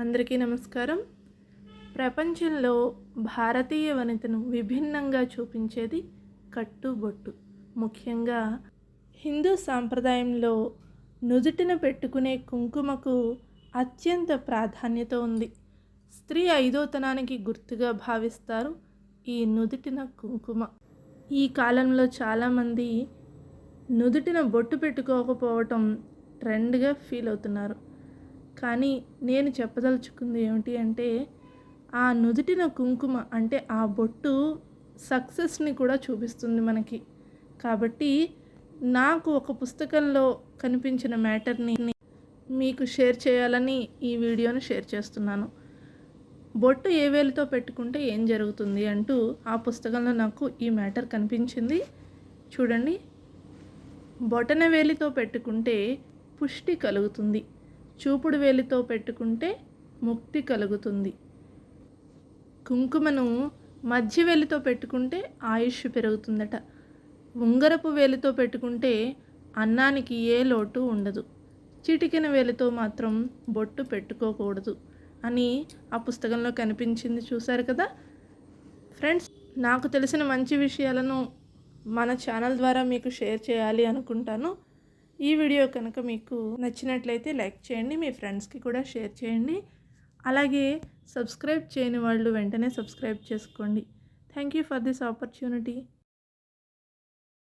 అందరికీ నమస్కారం. ప్రపంచంలో భారతీయ వనితను విభిన్నంగా చూపించేది కట్టుబొట్టు. ముఖ్యంగా హిందూ సాంప్రదాయంలో నుదుటిన పెట్టుకునే కుంకుమకు అత్యంత ప్రాధాన్యత ఉంది. స్త్రీ ఐదోతనానికి గుర్తుగా భావిస్తారు ఈ నుదుటిన కుంకుమ. ఈ కాలంలో చాలామంది నుదుటిన బొట్టు పెట్టుకోకపోవటం ట్రెండ్గా ఫీల్ అవుతున్నారు. కానీ నేను చెప్పదలుచుకుంది ఏమిటి అంటే ఆ నుదుటిన కుంకుమ అంటే ఆ బొట్టు సక్సెస్ని కూడా చూపిస్తుంది మనకి. కాబట్టి నాకు ఒక పుస్తకంలో కనిపించిన మ్యాటర్ని మీకు షేర్ చేయాలని ఈ వీడియోను షేర్ చేస్తున్నాను. బొట్టు ఏ వేలితో పెట్టుకుంటే ఏం జరుగుతుంది అంటూ ఆ పుస్తకంలో నాకు ఈ మ్యాటర్ కనిపించింది. చూడండి. బొటన వేలితో పెట్టుకుంటే పుష్టి కలుగుతుంది. చూపుడు వేలితో పెట్టుకుంటే ముక్తి కలుగుతుంది. కుంకుమను మధ్య వేలితో పెట్టుకుంటే ఆయుష్ పెరుగుతుందట. ఉంగరపు వేలితో పెట్టుకుంటే అన్నానికి ఏ లోటు ఉండదు. చిటికిన వేలితో మాత్రం బొట్టు పెట్టుకోకూడదు అని ఆ పుస్తకంలో కనిపించింది చూశారు కదా? ఫ్రెండ్స్ నాకు తెలిసిన మంచి విషయాలను మన ఛానల్ ద్వారా మీకు షేర్ చేయాలి అనుకుంటాను. ఈ వీడియో కనుక మీకు నచ్చినట్లయితే లైక్ చేయండి మీ ఫ్రెండ్స్కి కూడా షేర్ చేయండి. అలాగే సబ్స్క్రైబ్ చేయని వాళ్ళు వెంటనే సబ్స్క్రైబ్ చేసుకోండి. Thank you for this opportunity.